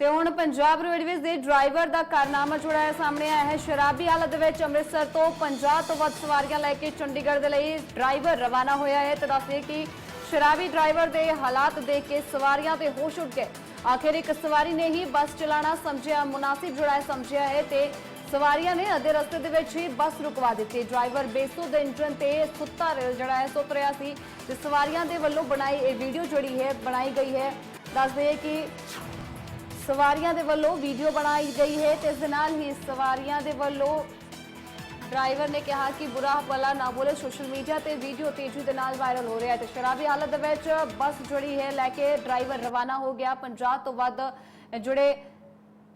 ਤੇ ਹੁਣ ਪੰਜਾਬ ਰੋਡਵੇਜ਼ ਦੇ ਡਰਾਈਵਰ ਦਾ ਕਾਰਨਾਮਾ ਜੁੜਾ ਹੈ ਸਾਹਮਣੇ ਆਇਆ ਹੈ। ਸ਼ਰਾਬੀ ਹਾਲਤ ਦੇ ਵਿੱਚ ਅੰਮ੍ਰਿਤਸਰ ਤੋਂ 50 ਤੋਂ ਵੱਧ ਸਵਾਰੀਆਂ ਲੈ ਕੇ ਚੰਡੀਗੜ੍ਹ ਦੇ ਲਈ ਡਰਾਈਵਰ ਰਵਾਨਾ ਹੋਇਆ ਹੈ। ਤੇ ਦੱਸਦੇ ਕਿ ਸ਼ਰਾਬੀ ਡਰਾਈਵਰ ਦੇ ਹਾਲਾਤ ਦੇਖ ਕੇ ਸਵਾਰੀਆਂ ਤੇ ਹੋਸ਼ ਉੱਡ ਗਏ। ਆਖਿਰ ਇੱਕ ਸਵਾਰੀ ਨੇ ਹੀ ਬੱਸ ਚਲਾਣਾ ਸਮਝਿਆ, ਮੁਨਾਸਿਬ ਜੁੜਾ ਹੈ, ਸਮਝਿਆ ਹੈ ਤੇ ਸਵਾਰੀਆਂ ਨੇ ਅੱਧੇ ਰਸਤੇ ਦੇ ਵਿੱਚ ਹੀ ਬੱਸ ਰੁਕਵਾ ਦਿੱਤੀ। ਡਰਾਈਵਰ ਬੇਸੁੱਧ ਇੰਜਨ ਤੇ ਸੁੱਤਾ ਜਿਹੜਾ ਹੈ ਸੁੱਤ ਰਿਹਾ ਸੀ ਤੇ ਸਵਾਰੀਆਂ ਦੇ ਵੱਲੋਂ ਬਣਾਈ ਇਹ ਵੀਡੀਓ ਜਿਹੜੀ ਹੈ, ਬਣਾਈ ਗਈ ਹੈ। ਦੱਸਦੇ ਹੈ ਕਿ ਸਵਾਰੀਆਂ ਦੇ ਵੱਲੋਂ ਵੀਡੀਓ ਬਣਾਈ ਗਈ ਹੈ ਤੇ ਇਸ ਦੇ ਨਾਲ ਹੀ ਸਵਾਰੀਆਂ ਦੇ ਵੱਲੋਂ ਡਰਾਈਵਰ ਨੇ ਕਿਹਾ ਕਿ ਬੁਰਾ ਭਲਾ ਨਾ ਬੋਲੇ ਸੋਸ਼ਲ ਮੀਡੀਆ ਤੇ ਵੀਡੀਓ ਤੇਜ਼ੀ ਦੇ ਨਾਲ ਵਾਇਰਲ ਹੋ ਰਿਹਾ ਹੈ ਤੇ ਸ਼ਰਾਬੀ ਹਾਲਤ ਦੇ ਵਿੱਚ ਬੱਸ ਜਿਹੜੀ ਹੈ ਲੈ ਕੇ ਡਰਾਈਵਰ ਰਵਾਨਾ ਹੋ ਗਿਆ। 50 ਤੋਂ ਵੱਧ ਜਿਹੜੇ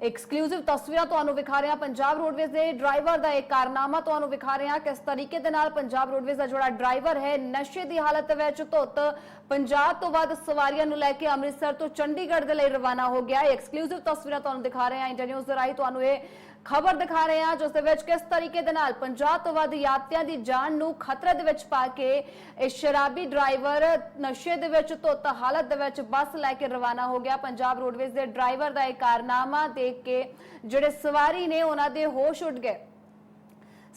ਐਕਸਕਲੂਸਿਵ ਤਸਵੀਰਾਂ ਤੁਹਾਨੂੰ ਵਿਖਾ ਰਹੇ ਹਾਂ ਪੰਜਾਬ ਰੋਡਵੇਜ਼ ਦੇ ਡਰਾਈਵਰ ਦਾ ਇੱਕ ਕਾਰਨਾਮਾ ਤੁਹਾਨੂੰ ਵਿਖਾ ਰਹੇ ਹਾਂ ਕਿਸ ਤਰੀਕੇ ਦੇ ਨਾਲ ਪੰਜਾਬ ਰੋਡਵੇਜ਼ ਦਾ ਜਿਹੜਾ ਡਰਾਈਵਰ ਹੈ, ਨਸ਼ੇ ਦੀ ਹਾਲਤ ਵਿੱਚ ਧੁੱਤ 50 ਤੋਂ ਵੱਧ ਸਵਾਰੀਆਂ ਨੂੰ ਲੈ ਕੇ ਅੰਮ੍ਰਿਤਸਰ ਤੋਂ ਚੰਡੀਗੜ੍ਹ ਦੇ ਲਈ ਰਵਾਨਾ ਹੋ ਗਿਆ। ਐਕਸਕਲੂਸਿਵ ਤਸਵੀਰਾਂ ਤੁਹਾਨੂੰ ਦਿਖਾ ਰਹੇ ਹਾਂ। ਇੰਟਰ ਨਿਊਜ਼ ਦੇ ਰਾਹੀਂ ਤੁਹਾਨੂੰ ਇਹ ਖਬਰ ਦਿਖਾ ਰਹੇ ਹਾਂ, ਜਿਸ ਦੇ ਵਿੱਚ ਕਿਸ ਤਰੀਕੇ ਦੇ ਨਾਲ 50 ਤੋਂ ਵੱਧ ਯਾਤਰੀਆਂ ਦੀ ਜਾਨ ਨੂੰ ਖਤਰੇ ਦੇ ਵਿੱਚ ਪਾ ਕੇ ਇਹ ਸ਼ਰਾਬੀ ਡਰਾਈਵਰ ਨਸ਼ੇ ਦੇ ਵਿੱਚ, ਧੁੱਤ ਹਾਲਤ ਦੇ ਵਿੱਚ ਬੱਸ ਲੈ ਕੇ ਰਵਾਨਾ ਹੋ ਗਿਆ। ਪੰਜਾਬ ਰੋਡਵੇਜ਼ ਦੇ ਡਰਾਈਵਰ ਦਾ ਇਹ ਕਾਰਨਾਮਾ ਦੇਖ ਕੇ ਜਿਹੜੇ ਸਵਾਰੀ ਨੇ, ਉਹਨਾਂ ਦੇ ਹੋਸ਼ ਉੱਡ ਗਏ।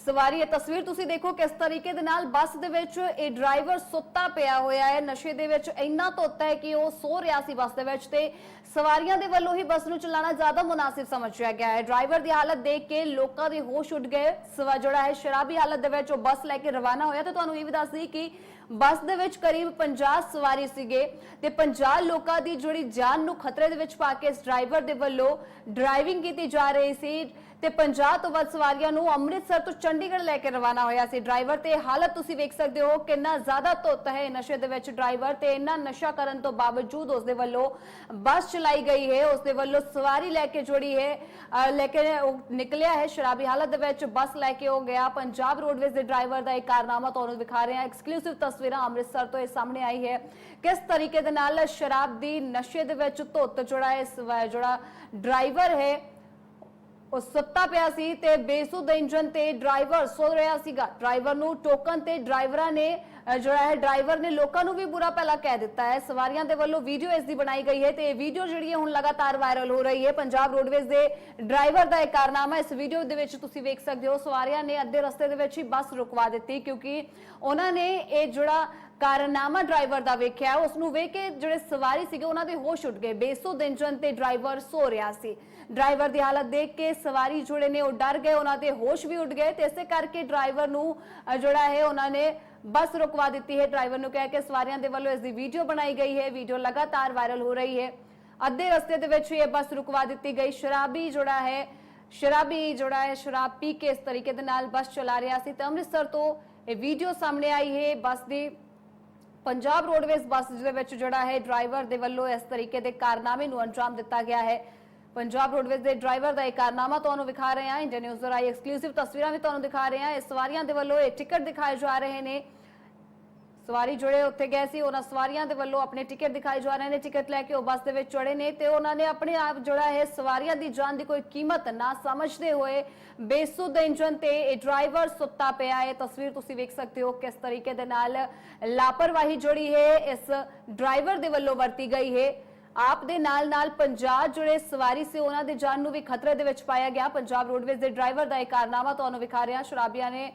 ਸਵਾਰੀ ਇਹ ਤਸਵੀਰ ਤੁਸੀਂ ਦੇਖੋ ਕਿਸ ਤਰੀਕੇ ਦੇ ਨਾਲ ਬੱਸ ਦੇ ਵਿੱਚ ਇਹ ਡਰਾਈਵਰ ਸੁੱਤਾ ਪਿਆ ਹੋਇਆ ਹੈ। ਨਸ਼ੇ ਦੇ ਵਿੱਚ ਇੰਨਾ ਧੁੱਤ ਹੈ ਕਿ ਉਹ ਸੋ ਰਿਹਾ ਸੀ ਬੱਸ ਦੇ ਵਿੱਚ ਤੇ ਸਵਾਰੀਆਂ ਦੇ ਵੱਲੋਂ ਹੀ ਬੱਸ ਨੂੰ ਚਲਾਉਣਾ ਜ਼ਿਆਦਾ ਮੁਨਾਸਿਬ ਸਮਝਿਆ ਗਿਆ ਹੈ। ਡਰਾਈਵਰ ਦੀ ਹਾਲਤ ਦੇਖ ਕੇ ਲੋਕਾਂ ਦੇ ਹੋਸ਼ ਉੱਡ ਗਏ। ਸਵਾ ਜਿਹੜਾ ਹੈ। ਸ਼ਰਾਬੀ ਹਾਲਤ ਦੇ ਵਿੱਚ ਉਹ ਬੱਸ ਲੈ ਕੇ ਰਵਾਨਾ ਹੋਇਆ ਤੇ ਤੁਹਾਨੂੰ ਇਹ ਵੀ ਦੱਸ ਦਈ ਕਿ ਬੱਸ ਦੇ ਵਿੱਚ ਕਰੀਬ 50 ਸਵਾਰੀ ਸੀਗੇ ਤੇ 50 ਲੋਕਾਂ ਦੀ ਜਿਹੜੀ ਜਾਨ ਨੂੰ ਖਤਰੇ ਦੇ ਵਿੱਚ ਪਾ ਕੇ ਇਸ ਡਰਾਈਵਰ ਦੇ ਵੱਲੋਂ ਡਰਾਈਵਿੰਗ ਕੀਤੀ ਜਾ ਰਹੀ ਸੀ ਤੇ 50 ਤੋਂ ਵੱਧ ਸਵਾਰੀਆਂ ਨੂੰ ਅੰਮ੍ਰਿਤਸਰ ਤੋਂ ਚੰਡੀਗੜ੍ਹ ਲੈ ਕੇ ਰਵਾਨਾ ਹੋਇਆ ਸੀ। ਡਰਾਈਵਰ ਤੇ ਹਾਲਤ ਤੁਸੀਂ ਵੇਖ ਸਕਦੇ ਹੋ ਕਿੰਨਾ ਜ਼ਿਆਦਾ ਧੁੱਤ ਹੈ ਨਸ਼ੇ ਦੇ ਵਿੱਚ। ਡਰਾਈਵਰ ਤੇ ਇੰਨਾ ਨਸ਼ਾ ਕਰਨ ਤੋਂ ਬਾਵਜੂਦ ਉਸ ਦੇ ਵੱਲੋਂ ਬੱਸ ਚਲਾਈ ਗਈ ਹੈ। ਉਸ ਦੇ ਵੱਲੋਂ ਸਵਾਰੀ ਲੈ ਕੇ ਜੋੜੀ ਹੈ ਅਹ ਲੈ ਕੇ ਨਿਕਲਿਆ ਹੈ ਸ਼ਰਾਬੀ ਹਾਲਤ ਦੇ ਵਿੱਚ। ਬੱਸ ਲੈ ਕੇ ਉਹ ਗਿਆ। ਪੰਜਾਬ ਰੋਡਵੇਜ਼ ਦੇ ਡਰਾਈਵਰ ਦਾ ਇੱਕ ਕਾਰਨਾਮਾ ਤੁਹਾਨੂੰ ਦਿਖਾ ਰਹੇ। ਹਾਂ ਐਕਸਕਲੂਸਿਵ ਤਸਵੀਰਾਂ ਅੰਮ੍ਰਿਤਸਰ ਤੋਂ ਇਹ ਸਾਹਮਣੇ ਆਈ ਹੈ। ਕਿਸ ਤਰੀਕੇ ਦੇ ਨਾਲ ਸ਼ਰਾਬ ਦੀ ਨਸ਼ੇ ਦੇ ਵਿੱਚ ਧੁੱਤ ਜਿਹੜਾ ਹੈ ਇਸ ਜਿਹੜਾ ਡਰਾਈਵਰ ਹੈ। ਉਹ ਸੁੱਤਾ ਪਿਆ ਸੀ ਤੇ ਬੇਸੁੱਧ ਇੰਜਨ ਤੇ ਡਰਾਈਵਰ ਸੋ ਰਿਹਾ ਸੀਗਾ। ਡਰਾਈਵਰ ਨੂੰ ਟੋਕਨ ਤੇ ਡਰਾਈਵਰਾਂ ਨੇ ਜਿਹੜਾ ਹੈ, ਡਰਾਈਵਰ ਨੇ ਲੋਕਾਂ ਨੂੰ ਵੀ ਬੁਰਾ ਭਲਾ ਕਹਿ ਦਿੱਤਾ ਹੈ। ਸਵਾਰੀਆਂ ਦੇ ਵੱਲੋਂ ਵੀਡੀਓ ਇਸ ਦੀ ਬਣਾਈ ਗਈ ਹੈ ਤੇ ਇਹ ਵੀਡੀਓ ਜਿਹੜੀ ਹੈ, ਹੁਣ ਲਗਾਤਾਰ ਵਾਇਰਲ ਹੋ ਰਹੀ ਹੈ। ਪੰਜਾਬ ਰੋਡਵੇਜ਼ ਦੇ ਡਰਾਈਵਰ ਦਾ ਇਹ ਕਾਰਨਾਮਾ ਇਸ ਵੀਡੀਓ ਦੇ ਵਿੱਚ ਤੁਸੀਂ ਵੇਖ ਸਕਦੇ ਹੋ, ਸਵਾਰੀਆਂ ਨੇ ਅੱਧੇ ਰਸਤੇ ਦੇ ਵਿੱਚ ਹੀ ਬੱਸ ਰੁਕਵਾ ਦਿੱਤੀ ਕਿਉਂਕਿ ਉਹਨਾਂ ਨੇ ਇਹ ਜਿਹੜਾ ਕਾਰਨਾਮਾ ਡਰਾਈਵਰ ਦਾ ਵੇਖਿਆ ਉਸ ਨੂੰ ਵੇਖ ਕੇ ਜਿਹੜੇ ਸਵਾਰੀ ਸੀਗੇ, ਉਹਨਾਂ ਦੇ ਹੋਸ਼ ਉੱਡ ਗਏ। ਬੇਸੋ ਇੰਜਨ ਤੇ ਡਰਾਈਵਰ ਸੋ ਰਿਹਾ ਸੀ। ਡਰਾਈਵਰ ਦੀ ਹਾਲਤ ਦੇਖ ਕੇ ਸਵਾਰੀ ਜਿਹੜੇ ਨੇ, ਉਹ ਡਰ ਗਏ, ਉਹਨਾਂ ਦੇ ਹੋਸ਼ ਵੀ ਉੱਡ ਗਏ ਤੇ ਇਸੇ ਕਰਕੇ ਡਰਾਈਵਰ ਨੂੰ ਜਿਹੜਾ ਹੈ, ਉਹਨਾਂ ਨੇ ਬੱਸ ਰੁਕਵਾ ਦਿੱਤੀ ਹੈ। ਡਰਾਈਵਰ ਨੂੰ ਕਹਿ ਕੇ ਸਵਾਰੀਆਂ ਦੇ ਵੱਲੋਂ ਇਸ ਦੀ ਵੀਡੀਓ ਬਣਾਈ ਗਈ ਹੈ। ਵੀਡੀਓ ਲਗਾਤਾਰ ਵਾਇਰਲ ਹੋ ਰਹੀ ਹੈ। ਅੱਧੇ ਰਸਤੇ ਦੇ ਵਿੱਚ ਹੀ ਇਹ ਬੱਸ ਰੁਕਵਾ ਦਿੱਤੀ ਗਈ। ਸ਼ਰਾਬੀ ਜਿਹੜਾ ਹੈ। ਸ਼ਰਾਬੀ ਜਿਹੜਾ ਹੈ। ਸ਼ਰਾਬ ਪੀ ਕੇ ਇਸ ਤਰੀਕੇ ਦੇ ਨਾਲ ਬੱਸ ਚਲਾ ਰਿਹਾ ਸੀ ਤੇ ਅੰਮ੍ਰਿਤਸਰ ਤੋਂ ਇਹ ਵੀਡੀਓ ਸਾਹਮਣੇ ਆਈ ਹੈ। ਬੱਸ ਦੀ ਪੰਜਾਬ ਰੋਡਵੇਜ਼ ਬੱਸ ਦੇ ਵਿੱਚ ਜਿਹੜਾ ਹੈ। ਡਰਾਈਵਰ ਦੇ ਵੱਲੋਂ ਇਸ ਤਰੀਕੇ ਦੇ ਕਾਰਨਾਮੇ ਨੂੰ ਅੰਜਾਮ ਦਿੱਤਾ ਗਿਆ ਹੈ। ਪੰਜਾਬ ਰੋਡਵੇਜ਼ ਦੇ ਡਰਾਈਵਰ ਦਾ ਇਹ ਕਾਰਨਾਮਾ ਤੁਹਾਨੂੰ ਵਿਖਾ ਰਹੇ ਹਾਂ। ਇੰਡੀਆ ਨਿਊਜ਼ ਰਾਈ ਐਕਸਕਲੂਸਿਵ ਤਸਵੀਰਾਂ ਵੀ ਤੁਹਾਨੂੰ ਦਿਖਾ ਰਹੇ ਹਾਂ। ਇਹ ਸਵਾਰੀਆਂ ਦੇ ਵੱਲੋਂ ਇਹ ਟਿਕਟ ਦਿਖਾਏ ਜਾ ਰਹੇ ਨੇ। ਸਵਾਰੀ ਜਿਹੜੇ ਉੱਥੇ ਗਏ ਸੀ। ਉਹਨਾਂ ਸਵਾਰੀਆਂ ਦੇ ਵੱਲੋਂ ਆਪਣੇ ਟਿਕਟ ਦਿਖਾਏ ਜਾ ਰਹੇ ਨੇ। ਟਿਕਟ ਲੈ ਕੇ ਉਹ ਬੱਸ ਦੇ ਵਿੱਚ ਚੜੇ ਨੇ ਤੇ ਉਹਨਾਂ ਨੇ ਆਪਣੇ ਆਪ ਜਿਹੜਾ ਹੈ ਸਵਾਰੀਆਂ ਦੀ ਜਾਨ ਦੀ ਕੋਈ ਕੀਮਤ ਨਾ ਸਮਝਦੇ ਹੋਏ ਬੇਸੁੱਧ ਇੰਜਨ ਤੇ ਇਹ ਡਰਾਈਵਰ ਸੁੱਤਾ ਪਿਆ। ਹੈ ਤਸਵੀਰ ਤੁਸੀਂ ਵੇਖ ਸਕਦੇ ਹੋ ਕਿਸ ਤਰੀਕੇ ਦੇ ਨਾਲ ਲਾਪਰਵਾਹੀ ਜਿਹੜੀ ਹੈ। ਇਸ ਡਰਾਈਵਰ ਦੇ ਵੱਲੋਂ ਵਰਤੀ ਗਈ ਹੈ। ਆਪ ਦੇ ਨਾਲ ਨਾਲ 50 ਜਿਹੜੇ ਸਵਾਰੀ ਸੀ ਉਹਨਾਂ ਦੀ ਜਾਨ ਨੂੰ ਵੀ ਖਤਰੇ ਦੇ ਵਿੱਚ ਪਾਇਆ ਗਿਆ। ਪੰਜਾਬ ਰੋਡਵੇਜ਼ ਦੇ ਡਰਾਈਵਰ ਦਾ ਇਹ ਕਾਰਨਾਮਾ ਤੁਹਾਨੂੰ ਵਿਖਾ ਰਿਹਾ। ਸ਼ਰਾਬੀਆਂ ਨੇ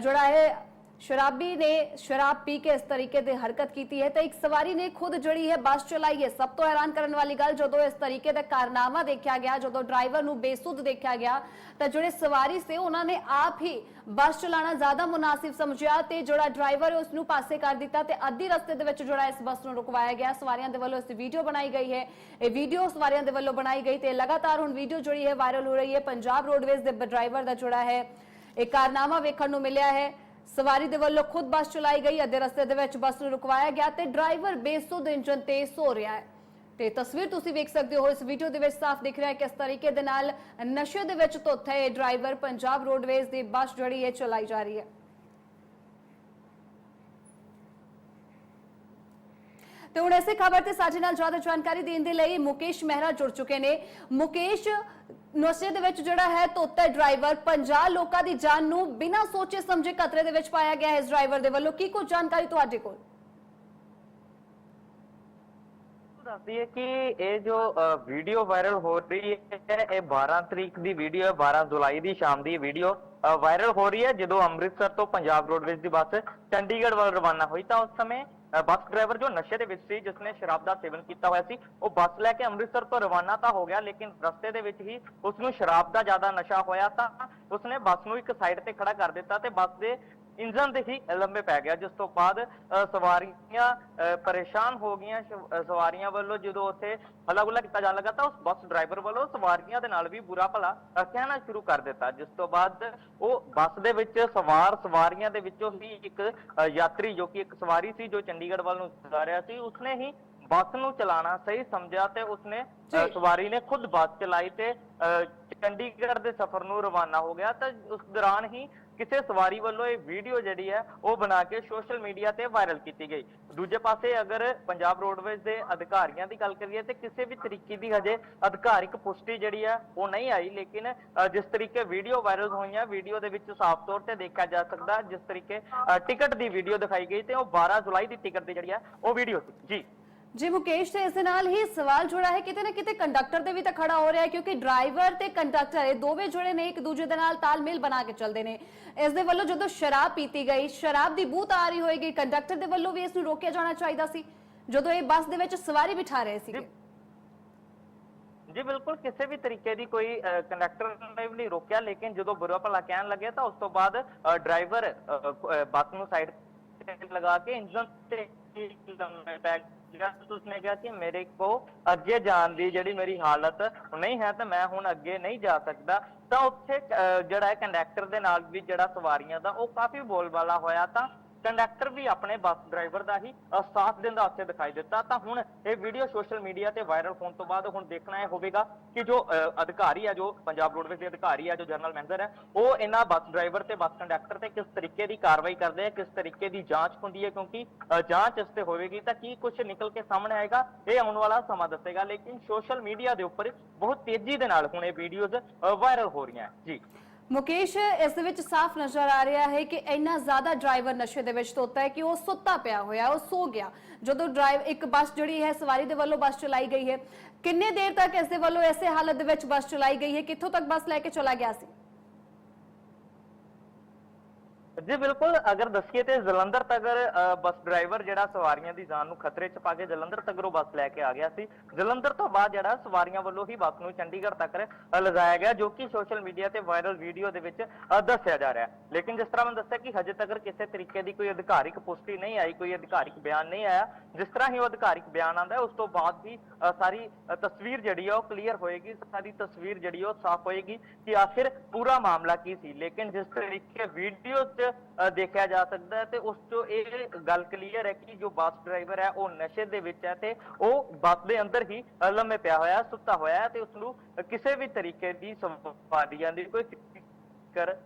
ਜਿਹੜਾ ਹੈ। ਸ਼ਰਾਬੀ ਨੇ ਸ਼ਰਾਬ ਪੀ ਕੇ ਇਸ ਤਰੀਕੇ ਦੀ ਹਰਕਤ ਕੀਤੀ ਹੈ ਤਾਂ ਇੱਕ ਸਵਾਰੀ ਨੇ ਖੁਦ ਜਿਹੜੀ ਹੈ, ਬੱਸ ਚਲਾਈ ਹੈ। ਸਭ ਤੋਂ ਹੈਰਾਨ ਕਰਨ ਵਾਲੀ ਗੱਲ, ਜਦੋਂ ਇਸ ਤਰੀਕੇ ਦਾ ਕਾਰਨਾਮਾ ਦੇਖਿਆ ਗਿਆ, ਜਦੋਂ ਡਰਾਈਵਰ ਨੂੰ ਬੇਸੁੱਧ ਦੇਖਿਆ ਗਿਆ, ਤਾਂ ਜਿਹੜੇ ਸਵਾਰੀ ਸੀ, ਉਹਨਾਂ ਨੇ ਆਪ ਹੀ ਬੱਸ ਚਲਾਉਣਾ ਜ਼ਿਆਦਾ ਮੁਨਾਸਿਬ ਸਮਝਿਆ ਤੇ ਜਿਹੜਾ ਡਰਾਈਵਰ ਉਸ ਨੂੰ ਪਾਸੇ ਕਰ ਦਿੱਤਾ ਤੇ ਅੱਧੀ ਰਸਤੇ ਦੇ ਵਿੱਚ ਜਿਹੜਾ ਇਸ ਬੱਸ ਨੂੰ ਰੁਕਵਾਇਆ ਗਿਆ। ਸਵਾਰੀਆਂ ਦੇ ਵੱਲੋਂ ਇਸ ਦੀ ਵੀਡੀਓ ਬਣਾਈ ਗਈ ਹੈ। ਇਹ ਵੀਡੀਓ ਸਵਾਰੀਆਂ ਦੇ ਵੱਲੋਂ ਬਣਾਈ ਗਈ ਤੇ ਲਗਾਤਾਰ ਹੁਣ ਵੀਡੀਓ ਜਿਹੜੀ ਹੈ ਵਾਇਰਲ ਹੋ ਰਹੀ ਹੈ। ਪੰਜਾਬ ਰੋਡਵੇਜ਼ ਦੇ ਡਰਾਈਵਰ ਦਾ ਜਿਹੜਾ ਹੈ, ਇਹ ਕਾਰਨਾਮਾ ਵੇਖਣ ਨੂੰ ਮਿਲਿਆ ਹੈ। ਸਵਾਰੀ ਦੇ ਵੱਲੋਂ ਖੁਦ ਬੱਸ ਚਲਾਈ ਗਈ, ਅੱਧੇ ਰਸਤੇ ਦੇ ਵਿੱਚ ਬੱਸ ਨੂੰ ਰੁਕਵਾਇਆ ਗਿਆ ਤੇ ਡਰਾਈਵਰ ਬੇਸੁੱਧ ਇੰਜਨ ਤੇ ਸੋ ਰਿਹਾ ਹੈ। ਤੇ ਤਸਵੀਰ ਤੁਸੀਂ ਵੇਖ ਸਕਦੇ ਹੋ, ਇਸ ਵੀਡੀਓ ਦੇ ਵਿੱਚ ਸਾਫ਼ ਦਿਖ ਰਿਹਾ ਹੈ ਕਿ ਤਰੀਕੇ ਦੇ ਨਾਲ ਨਸ਼ੇ ਦੇ ਵਿੱਚ ਧੁੱਤ ਹੈ। ਇਹ ਡਰਾਈਵਰ ਪੰਜਾਬ ਰੋਡਵੇਜ਼ ਦੀ ਬੱਸ ਜਿਹੜੀ ਹੈ ਚਲਾਈ ਜਾ ਰਹੀ ਹੈ। ਤੇ ਹੁਣ ਇਸੇ ਖਬਰ ਤੇ ਸਾਡੇ ਨਾਲ ਜ਼ਿਆਦਾ ਜਾਣਕਾਰੀ ਦੇਣ ਦੇ ਲਈ ਮੁਕੇਸ਼ ਮਹਿਰਾ ਜੁੜ ਚੁੱਕੇ ਨੇ। ਮੁਕੇਸ਼ ਨਸ਼ੇ ਦੇ ਵਿੱਚ ਜਿਹੜਾ ਹੈ ਤੋਤਾ ਡਰਾਈਵਰ। 50 ਲੋਕਾਂ ਦੀ ਜਾਨ ਨੂੰ ਬਿਨਾਂ ਸੋਚੇ ਸਮਝੇ ਖਤਰੇ ਦੇ ਵਿੱਚ ਪਾਇਆ ਗਿਆ ਹੈ ਇਸ ਡਰਾਈਵਰ ਦੇ ਵੱਲੋਂ। ਕੀ ਕੁਝ ਜਾਣਕਾਰੀ ਤੁਹਾਡੇ ਕੋਲ? ਦੱਸ ਦਈਏ ਕਿ ਇਹ ਜੋ ਵੀਡੀਓ ਵਾਇਰਲ ਹੋ ਰਹੀ ਹੈ, ਇਹ 12 ਤਰੀਕ ਦੀ ਵੀਡੀਓ ਹੈ 12 ਜੁਲਾਈ ਦੀ ਸ਼ਾਮ ਦੀ ਵੀਡੀਓ ਵਾਇਰਲ ਹੋ ਰਹੀ ਹੈ। ਜਦੋਂ ਅੰਮ੍ਰਿਤਸਰ ਤੋਂ ਪੰਜਾਬ ਰੋਡਵੇਜ਼ ਦੀ ਬੱਸ ਚੰਡੀਗੜ੍ਹ ਵੱਲ ਰਵਾਨਾ ਹੋਈ ਤਾਂ ਉਸ ਸਮੇਂ ਬੱਸ ਡਰਾਈਵਰ ਜੋ ਨਸ਼ੇ ਦੇ ਵਿੱਚ ਸੀ, ਜਿਸਨੇ ਸ਼ਰਾਬ ਦਾ ਸੇਵਨ ਕੀਤਾ ਹੋਇਆ ਸੀ, ਉਹ ਬੱਸ ਲੈ ਕੇ ਅੰਮ੍ਰਿਤਸਰ ਤੋਂ ਰਵਾਨਾ ਤਾਂ ਹੋ ਗਿਆ, ਲੇਕਿਨ ਰਸਤੇ ਦੇ ਵਿੱਚ ਹੀ ਉਸ ਨੂੰ ਸ਼ਰਾਬ ਦਾ ਜ਼ਿਆਦਾ ਨਸ਼ਾ ਹੋਇਆ ਤਾਂ ਉਸਨੇ ਬੱਸ ਨੂੰ ਇੱਕ ਸਾਈਡ ਤੇ ਖੜਾ ਕਰ ਦਿੱਤਾ ਤੇ ਬੱਸ ਦੇ ਇੰਜਨ ਦੇ ਹੀ ਲੰਬੇ ਪੈ ਗਿਆ। ਜਿਸ ਤੋਂ ਬਾਅਦ ਸਵਾਰੀਆਂ ਪਰੇਸ਼ਾਨ ਹੋ ਗਈਆਂ। ਸਵਾਰੀਆਂ ਵੱਲੋਂ ਜਦੋਂ ਉੱਥੇ ਹੱਲਾ ਗੁੱਲਾ ਕੀਤਾ ਜਾਣ ਲੱਗਾ ਤਾਂ ਉਸ ਬੱਸ ਡਰਾਈਵਰ ਵੱਲੋਂ ਸਵਾਰੀਆਂ ਦੇ ਨਾਲ ਵੀ ਬੁਰਾ ਭਲਾ ਕਹਿਣਾ ਸ਼ੁਰੂ ਕਰ ਦਿੱਤਾ। ਜਿਸ ਤੋਂ ਬਾਅਦ ਉਹ ਬੱਸ ਦੇ ਵਿੱਚ ਸਵਾਰ ਸਵਾਰੀਆਂ ਦੇ ਵਿੱਚੋਂ ਹੀ ਇੱਕ ਯਾਤਰੀ ਜੋ ਕਿ ਇੱਕ ਸਵਾਰੀ ਸੀ ਜੋ ਚੰਡੀਗੜ੍ਹ ਵੱਲ ਨੂੰ ਜਾ ਰਿਹਾ ਸੀ ਉਸਨੇ ਹੀ ਬੱਸ ਨੂੰ ਚਲਾਉਣਾ ਸਹੀ ਸਮਝਿਆ ਤੇ ਉਸਨੇ। ਸਵਾਰੀ ਨੇ ਖੁਦ ਬੱਸ ਚਲਾਈ ਤੇ ਚੰਡੀਗੜ੍ਹ ਦੇ ਸਫ਼ਰ ਨੂੰ ਰਵਾਨਾ ਹੋ ਗਿਆ। ਤਾਂ ਉਸ ਦੌਰਾਨ ਹੀ ਕਿਸੇ ਸਵਾਰੀ ਵੱਲੋਂ ਇਹ ਵੀਡੀਓ ਜਿਹੜੀ ਹੈ, ਉਹ ਬਣਾ ਕੇ ਸੋਸ਼ਲ ਮੀਡੀਆ ਤੇ ਵਾਇਰਲ ਕੀਤੀ ਗਈ। ਦੂਜੇ ਪਾਸੇ ਅਗਰ ਪੰਜਾਬ ਰੋਡਵੇਜ਼ ਦੇ ਅਧਿਕਾਰੀਆਂ ਦੀ ਗੱਲ ਕਰੀਏ, ਤੇ ਕਿਸੇ ਵੀ ਤਰੀਕੇ ਦੀ ਹਜੇ ਅਧਿਕਾਰਿਕ ਪੁਸ਼ਟੀ ਜਿਹੜੀ ਹੈ, ਉਹ ਨਹੀਂ ਆਈ। ਲੇਕਿਨ ਜਿਸ ਤਰੀਕੇ ਵੀਡੀਓ ਵਾਇਰਲ ਹੋਈਆਂ ਵੀਡੀਓ ਦੇ ਵਿੱਚ ਸਾਫ਼ ਤੌਰ ਤੇ ਦੇਖਿਆ ਜਾ ਸਕਦਾ, ਜਿਸ ਤਰੀਕੇ ਟਿਕਟ ਦੀ ਵੀਡੀਓ ਦਿਖਾਈ ਗਈ, ਤੇ ਉਹ 12 ਜੁਲਾਈ ਦੀ ਟਿਕਟ ਦੀ ਜਿਹੜੀ ਹੈ, ਉਹ ਵੀਡੀਓ ਸੀ। ਜੀ। ਜੀ ਮੁਕੇਸ਼ ਤੇ ਇਸ ਦੇ ਨਾਲ ਹੀ ਸਵਾਲ ਜੁੜਾ ਹੈ ਕਿਤੇ ਨਾ ਕਿਤੇ ਕੰਡਕਟਰ ਦੇ ਵੀ ਤਾਂ ਖੜਾ ਹੋ ਰਿਹਾ ਹੈ ਕਿਉਂਕਿ ਡਰਾਈਵਰ ਤੇ ਕੰਡਕਟਰ ਇਹ ਦੋਵੇਂ ਜੁੜੇ ਨੇ ਇੱਕ ਦੂਜੇ ਦੇ ਨਾਲ ਤਾਲਮੇਲ ਬਣਾ ਕੇ ਚੱਲਦੇ ਨੇ। ਇਸ ਦੇ ਵੱਲੋਂ ਜਦੋਂ ਸ਼ਰਾਬ ਪੀਤੀ ਗਈ ਸ਼ਰਾਬ ਦੀ ਬੂਤ ਆ ਰਹੀ ਹੋਏਗੀ ਕੰਡਕਟਰ ਦੇ ਵੱਲੋਂ ਵੀ ਇਸ ਨੂੰ ਰੋਕਿਆ ਜਾਣਾ ਚਾਹੀਦਾ ਸੀ। ਜਦੋਂ ਇਹ ਬੱਸ ਦੇ ਵਿੱਚ ਸਵਾਰੀ ਬਿਠਾ ਰਹੇ ਸੀਗੇ। ਜੀ ਬਿਲਕੁਲ ਕਿਸੇ ਵੀ ਤਰੀਕੇ ਦੀ ਕੋਈ ਕੰਡਕਟਰ ਨੇ ਵੀ ਨਹੀਂ ਰੋਕਿਆ ਲੇਕਿਨ ਜਦੋਂ ਬੁਰਾ ਭਲਾ ਕਹਿਣ ਲੱਗੇ ਤਾਂ ਉਸ ਤੋਂ ਬਾਅਦ ਡਰਾਈਵਰ ਬੱਸ ਨੂੰ ਸਾਈਡ ਤੇ ਲਗਾ ਕੇ ਇੰਜਨ ਤੇ ਲੰਮੇ ਉਸਨੇ ਕਿਹਾ ਕਿ ਮੇਰੇ ਕੋ ਅੱਗੇ ਜਾਣ ਦੀ ਜਿਹੜੀ ਮੇਰੀ ਹਾਲਤ ਨਹੀਂ ਹੈ ਤਾਂ ਮੈਂ ਹੁਣ ਅੱਗੇ ਨਹੀਂ ਜਾ ਸਕਦਾ ਤਾਂ ਉੱਥੇ ਅਹ, ਜਿਹੜਾ ਹੈ ਕੰਡਕਟਰ ਦੇ ਨਾਲ ਵੀ ਜਿਹੜਾ ਸਵਾਰੀਆਂ ਦਾ ਉਹ ਕਾਫੀ ਬੋਲਬਾਲਾ ਹੋਇਆ ਤਾਂ ਕੰਡਕਟਰ ਵੀ ਆਪਣੇ ਬੱਸ ਡਰਾਈਵਰ ਦਾ ਹੀ ਅ, ਸਾਥ ਦਿੰਦਾ ਉੱਥੇ ਦਿਖਾਈ ਦਿੱਤਾ। ਤਾਂ ਹੁਣ ਇਹ ਵੀਡੀਓ ਸੋਸ਼ਲ ਮੀਡੀਆ ਤੇ ਵਾਇਰਲ ਹੋਣ ਤੋਂ ਬਾਅਦ ਹੁਣ ਦੇਖਣਾ ਇਹ ਹੋਵੇਗਾ ਕਿ ਜੋ ਅ, ਅਧਿਕਾਰੀ ਹੈ ਜੋ ਪੰਜਾਬ ਰੋਡਵੇਜ਼ ਦੇ ਅਧਿਕਾਰੀ ਹੈ ਜੋ ਜਨਰਲ ਮੈਨੇਜਰ ਹੈ ਉਹ ਇਹਨਾਂ ਬੱਸ ਡਰਾਈਵਰ ਤੇ ਬੱਸ ਕੰਡਕਟਰ ਤੇ ਕਿਸ ਤਰੀਕੇ ਦੀ ਕਾਰਵਾਈ ਕਰਦੇ ਆ ਕਿਸ ਤਰੀਕੇ ਦੀ ਜਾਂਚ ਹੁੰਦੀ ਹੈ? ਕਿਉਂਕਿ ਅ, ਜਾਂਚ ਇਸ ਤੇ ਹੋਵੇਗੀ ਤਾਂ ਕੀ ਕੁਝ ਨਿਕਲ ਕੇ ਸਾਹਮਣੇ ਆਏਗਾ ਇਹ ਆਉਣ ਵਾਲਾ ਸਮਾਂ ਦੱਸੇਗਾ। ਲੇਕਿਨ ਸੋਸ਼ਲ ਮੀਡੀਆ ਦੇ ਉੱਪਰ ਬਹੁਤ ਤੇਜ਼ੀ ਦੇ ਨਾਲ ਹੁਣ ਇਹ ਵੀਡੀਓਜ਼ ਵਾਇਰਲ ਹੋ ਰਹੀਆਂ। ਹੈ ਜੀ। ਮੁਕੇਸ਼, ਇਸ ਦੇ ਵਿੱਚ ਸਾਫ਼ ਨਜ਼ਰ ਆ ਰਿਹਾ ਹੈ ਕਿ ਇੰਨਾ ਜ਼ਿਆਦਾ ਡਰਾਈਵਰ ਨਸ਼ੇ ਦੇ ਵਿੱਚ ਧੋਤਾ ਹੈ ਕਿ ਉਹ ਸੁੱਤਾ ਪਿਆ ਹੋਇਆ, ਉਹ ਸੋ ਗਿਆ। ਜਦੋਂ ਡਰਾਈਵ ਇੱਕ ਬੱਸ ਜਿਹੜੀ ਹੈ ਸਵਾਰੀ ਦੇ ਵੱਲੋਂ ਬੱਸ ਚਲਾਈ ਗਈ ਹੈ, ਕਿੰਨੇ ਦੇਰ ਤੱਕ ਇਸ ਦੇ ਵੱਲੋਂ ਐਸੇ ਹਾਲਤ ਦੇ ਵਿੱਚ ਬੱਸ ਚਲਾਈ ਗਈ ਹੈ, ਕਿੱਥੋਂ ਤੱਕ ਬੱਸ ਲੈ ਕੇ ਚਲਾ ਗਿਆ ਸੀ? ਜੀ ਬਿਲਕੁਲ। ਅਗਰ ਦੱਸੀਏ ਤੇ ਜਲੰਧਰ ਤੱਕ ਅ, ਬੱਸ ਡਰਾਈਵਰ ਜਿਹੜਾ ਸਵਾਰੀਆਂ ਦੀ ਜਾਨ ਨੂੰ ਖਤਰੇ 'ਚ ਪਾ ਕੇ ਜਲੰਧਰ ਤੱਕ ਉਹ ਬੱਸ ਲੈ ਕੇ ਆ ਗਿਆ ਸੀ। ਜਲੰਧਰ ਤੋਂ ਬਾਅਦ ਜਿਹੜਾ ਸਵਾਰੀਆਂ ਵੱਲੋਂ ਹੀ ਬੱਸ ਨੂੰ ਚੰਡੀਗੜ੍ਹ ਤੱਕ ਅ, ਲਿਜਾਇਆ ਗਿਆ ਜੋ ਕਿ ਸੋਸ਼ਲ ਮੀਡੀਆ ਤੇ ਵਾਇਰਲ ਵੀਡੀਓ ਦੇ ਵਿੱਚ ਦੱਸਿਆ ਜਾ ਰਿਹਾ ਹੈ। ਲੇਕਿਨ ਜਿਸ ਤਰ੍ਹਾਂ ਮੈਂ ਦੱਸਿਆ ਕਿ ਹਜੇ ਤੱਕ ਕਿਸੇ ਤਰੀਕੇ ਦੀ ਕੋਈ ਅਧਿਕਾਰਿਕ ਪੁਸ਼ਟੀ ਨਹੀਂ ਆਈ ਕੋਈ ਅਧਿਕਾਰਿਕ ਬਿਆਨ ਨਹੀਂ ਆਇਆ। ਜਿਸ ਤਰ੍ਹਾਂ ਹੀ ਉਹ ਅਧਿਕਾਰਿਕ ਬਿਆਨ ਆਉਂਦਾ ਉਸ ਤੋਂ ਬਾਅਦ ਹੀ ਸਾਰੀ ਤਸਵੀਰ ਜਿਹੜੀ ਆ ਉਹ ਕਲੀਅਰ ਹੋਏਗੀ। ਸਾਰੀ ਤਸਵੀਰ ਜਿਹੜੀ ਉਹ ਸਾਫ਼ ਹੋਏਗੀ ਕਿ ਆਖਿਰ ਪੂਰਾ ਮਾਮਲਾ ਕੀ ਸੀ। ਲੇਕਿਨ ਜਿਸ ਤਰੀਕੇ ਵੀਡੀਓ 'ਚ ਦੇਖਿਆ ਜਾ ਸਕਦਾ ਹੈ ਤੇ ਉਸ 'ਚੋਂ ਇਹ ਗੱਲ ਕਲੀਅਰ ਹੈ ਕਿ ਜੋ ਬੱਸ ਡਰਾਈਵਰ ਹੈ, ਉਹ ਨਸ਼ੇ ਦੇ ਵਿੱਚ ਹੈ ਤੇ ਉਹ ਬੱਸ ਦੇ ਅੰਦਰ ਹੀ ਲੰਮੇ ਪਿਆ ਹੋਇਆ, ਸੁੱਤਾ ਹੋਇਆ ਤੇ ਉਸ ਨੂੰ ਕਿਸੇ ਵੀ ਤਰੀਕੇ ਦੀ ਸਵਾਰੀਆਂ ਦੀ ਕੋਈ ਫਿਕਰ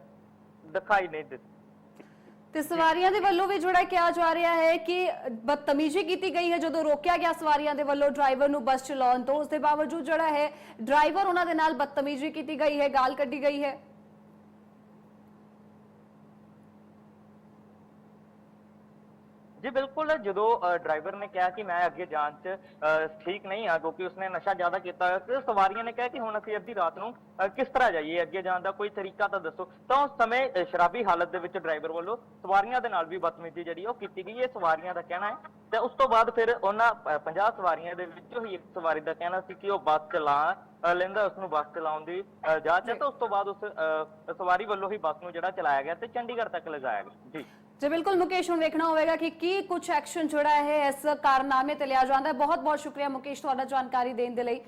ਦਿਖਾਈ ਨਹੀਂ ਦਿੱਤੀ ਤੇ ਸਵਾਰੀਆਂ ਦੇ ਵੱਲੋਂ ਵੀ ਜਿਹੜਾ ਕਿਹਾ ਜਾ ਰਿਹਾ ਹੈ ਕਿ ਬਦਤਮੀਜ਼ੀ ਕੀਤੀ ਗਈ ਹੈ ਜਦੋਂ ਰੋਕਿਆ ਗਿਆ ਸਵਾਰੀਆਂ ਦੇ ਵੱਲੋਂ ਡਰਾਈਵਰ ਨੂੰ ਬੱਸ ਚਲਾਉਣ ਤੋਂ, ਉਸ ਦੇ ਬਾਵਜੂਦ ਜਿਹੜਾ ਹੈ, ਡਰਾਈਵਰ ਉਹਨਾਂ ਦੇ ਨਾਲ ਬਦਤਮੀਜ਼ੀ ਕੀਤੀ ਗਈ ਹੈ, ਗਾਲ ਕੱਢੀ ਗਈ ਹੈ। ਜੀ ਬਿਲਕੁਲ। ਜਦੋਂ ਡਰਾਈਵਰ ਨੇ ਕਿਹਾ ਕਿ ਮੈਂ ਅੱਗੇ ਜਾਣ 'ਚ ਠੀਕ ਨਹੀਂ ਆ ਕਿਉਂਕਿ ਉਸਨੇ ਨਸ਼ਾ ਜ਼ਿਆਦਾ ਕੀਤਾ ਹੋਇਆ ਸੀ ਸਵਾਰੀਆਂ ਨੇ ਕਿਹਾ ਕਿ ਹੁਣ ਅਸੀਂ ਅੱਧੀ ਰਾਤ ਨੂੰ ਕਿਸ ਤਰ੍ਹਾਂ ਜਾਈਏ ਅੱਗੇ ਜਾਣ ਦਾ ਕੋਈ ਤਰੀਕਾ ਤਾਂ ਦੱਸੋ। ਤਾਂ ਉਸ ਸਮੇਂ ਸ਼ਰਾਬੀ ਹਾਲਤ ਦੇ ਵਿੱਚ ਡਰਾਈਵਰ ਵੱਲੋਂ ਸਵਾਰੀਆਂ ਦੇ ਨਾਲ ਵੀ ਬਦਤਮੀਜ਼ੀ ਜਿਹੜੀ ਉਹ ਕੀਤੀ ਗਈ। ਇਹ ਸਵਾਰੀਆਂ ਦਾ ਕਹਿਣਾ ਹੈ। ਤੇ ਉਸ ਤੋਂ ਬਾਅਦ ਫਿਰ ਉਹਨਾਂ ਅ, 50 ਸਵਾਰੀਆਂ ਦੇ ਵਿੱਚੋਂ ਹੀ ਇੱਕ ਸਵਾਰੀ ਦਾ ਕਹਿਣਾ ਸੀ ਕਿ ਉਹ ਬੱਸ ਚਲਾ ਲੈਂਦਾ ਉਸ ਨੂੰ ਬੱਸ ਚਲਾਉਣ ਦੀ ਜਾਂਚ ਹੈ। ਤਾਂ ਉਸ ਤੋਂ ਬਾਅਦ ਉਸ ਸਵਾਰੀ ਵੱਲੋਂ ਹੀ ਬੱਸ ਨੂੰ ਜਿਹੜਾ ਚਲਾਇਆ ਗਿਆ ਤੇ ਚੰਡੀਗੜ੍ਹ ਤੱਕ ਲਿਜਾਇਆ ਗਿਆ। ਜੀ। ਜੀ ਬਿਲਕੁਲ ਮੁਕੇਸ਼, ਹੁਣ ਵੇਖਣਾ ਹੋਵੇਗਾ ਕਿ ਕੀ ਕੁਝ ਐਕਸ਼ਨ ਜਿਹੜਾ ਹੈ ਇਸ ਕਾਰਨਾਮੇ ਤੇ ਲਿਆ ਜਾਂਦਾ ਹੈ। ਬਹੁਤ ਬਹੁਤ ਸ਼ੁਕਰੀਆ ਮੁਕੇਸ਼ ਤੁਹਾਡਾ ਜਾਣਕਾਰੀ ਦੇਣ ਦੇ ਲਈ।